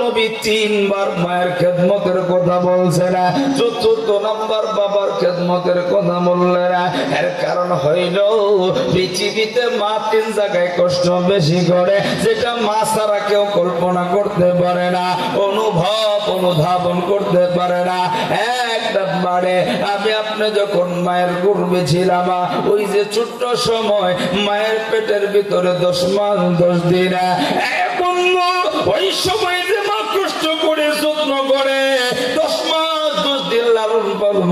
নবী তিনবার মায়ের খেদমতের কথা বলছেন চতুর্থ নাম্বার বাবার খেদমতের কথা বললেন এর কারণ হইল, পৃথিবীতে মা তিন জায়গায় কষ্ট বেশি করে, যেটা মা ছাড়া কেউ কল্পনা করতে পারে না, অনুভব অনুধাবন করতে পারে না। নাম্বারে আমি আপনি যখন মায়ের গর্বে ছিলাম, ওই যে ছোট্ট সময় মায়ের পেটের ভিতরে দশ মাস, দশ দিন ওই সময় যে লালন পালন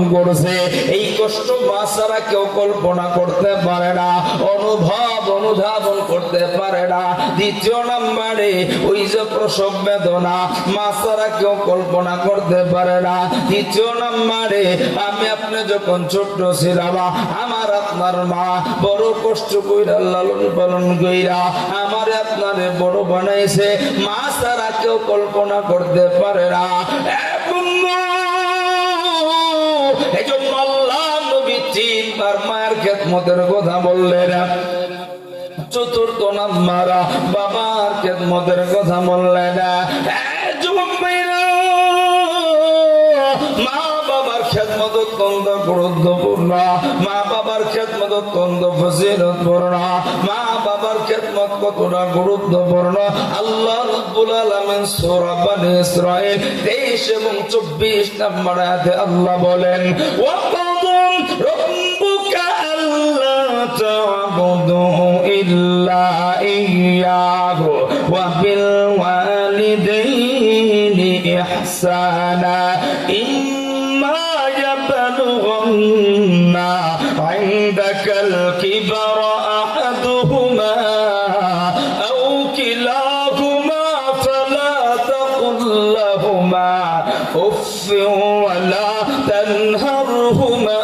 এই কষ্ট মা ছাড়া কেউ কল্পনা করতে পারে না, অনুভব অনুধাবন করতে পারে না। দ্বিতীয় নাম্বারে ওই যে প্রসব বেদনা মা ছাড়া কেউ কল্পনা করতে পারে না। তৃতীয় নাম্বারে, আমি আপনি যখন ছোট্ট ছিলাম, আমার আপনার মা বড় কষ্ট কইরা, লালন পালন কইরা আমার আপনারে বড় বানাইছে। মা ছাড়া কেউ কল্পনা করতে পারে না। এখন এই জন্য আল্লাহ নবী তিনবার মায়ের খেদমতের কথা বললেন। চতুর্থ নাম্বারা বাবার কথা বললেন। অত্যন্ত গুরুত্বপূর্ণ মা বাবার খেদমত অত্যন্ত ফজিলতপূর্ণ মা বাবার খেদমত কতটা গুরুত্বপূর্ণ আল্লাহ রব্বুল আলামিন সূরা বনি ইসরাঈল 23 এবং 24 নম্বর আয়াতে আল্লাহ বলেন ওয়াকাদুম রব্বুকা আল্লা তা'বুদু ইল্লা ইয়্যাহু ওয়া বিল ওয়ালিদাইনি ইহসানা أبلغنا عندك الكبر أحدهما أو كلاهما فلا تقل لهما أف ولا تنهرهما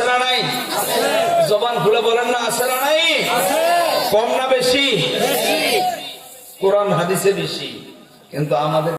আছে না নাই? জবান খুলে বলেন না আছে না নাই? কম না বেশি? কোরআন হাদিসে বেশি। কিন্তু আমাদের